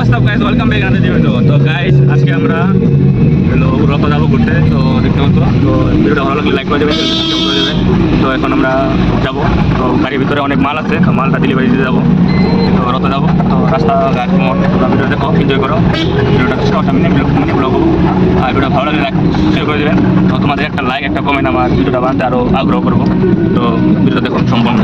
তো guys, আজকে আমরা হলো যাব ঘুরতে। তো দেখতে মতো তো ভিডিওটা ভালো লাগলে লাইক করে দেবেন তো এখন আমরা যাব। তো গাড়ির ভিতরে অনেক মাল আছে মালটা ডেলিভারি দিতে যাব। তো রথে যাব। তো রাস্তা দেখো এনজয় করো। মিনি আর ভিডিওটা ভালো লাগলে লাইক করে দেবেন। তো তোমাদের একটা লাইক একটা কমেন্ট আমার ভিডিওটা বানাতে আরও আগ্রহ করব। তো ভিডিওটা দেখুন সম্পূর্ণ।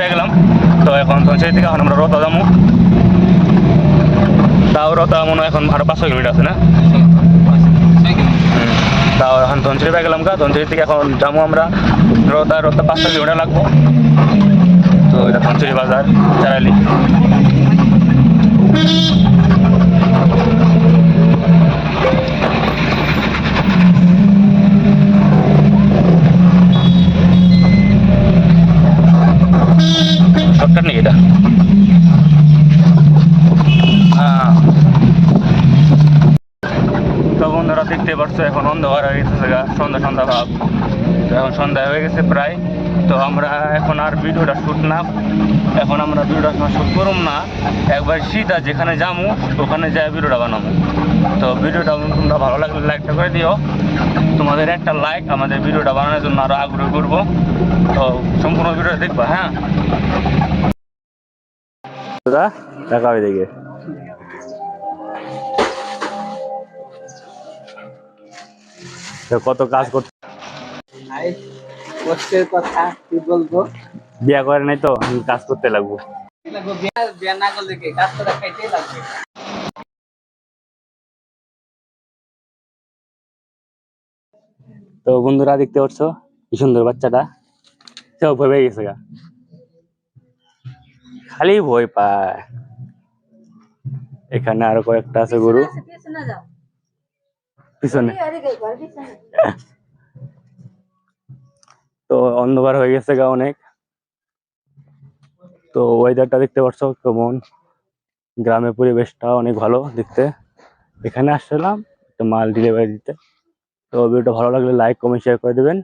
পেয়ে গেলাম। তো এখন সঞ্চয় থেকে এখন আমরা রতা যাব তাও রতা মনে এখন আরও পাঁচশো কিলোমিটার আছে না। তাও এখন ধনসিরি পেয়ে গেলাম গা। ধনসিরি থেকে এখন যাব আমরা। রতা রতা পাঁচশো কিলোমিটার লাগবো। তো এটা ধনসিরি বাজার চারালি এটা। হ্যাঁ। তো বন্ধুরা দেখতে পারছ, এখন অন্ধকার হয়ে গেছে সন্ধ্যা সন্ধ্যা ভাব। তো এখন সন্ধ্যা হয়ে গেছে প্রায়। তো আমরা এখন আর ভিডিওটা শ্যুট না। এখন আমরা ভিডিওটা শ্যুট করুম না। একবার শীত আর যেখানে যাব ওখানে যাই ভিডিওটা বানাবো তো ভিডিওটা তোমরা ভালো লাগলে লাইকটা করে দিও। তোমাদের একটা লাইক আমাদের ভিডিওটা বানানোর জন্য আরও আগ্রহ করব। তো সম্পূর্ণ ভিডিওটা দেখবা হ্যাঁ? দাদা দেখা হবে দেখে। কত কাজ করতে কষ্টের কথা কি বলব? বিয়া করে নাই তো আমি কাজ করতে লাগবো। বিয়া না করলে কি? কাজ করে খাইতেই লাগবে। তো বন্ধুরা দেখতে পাচ্ছ? কি সুন্দর বাচ্চাটা। সব পেয়ে গেছে গা। খালি ভয় পায়। এখানে আরও কয়েকটা আছে গরু। পিছনে তো অন্ধকার হয়ে গেছে গা অনেক। তো ওয়েদারটা দেখতে পাচ্ছ কেমন? গ্রামের পরিবেশটা অনেক ভালো দেখতে। এখানে আসছিলাম একটা মাল ডেলিভারি দিতে। তো ভিডিওটা ভালো লাগলে লাইক কমেন্ট শেয়ার করে দেবেন।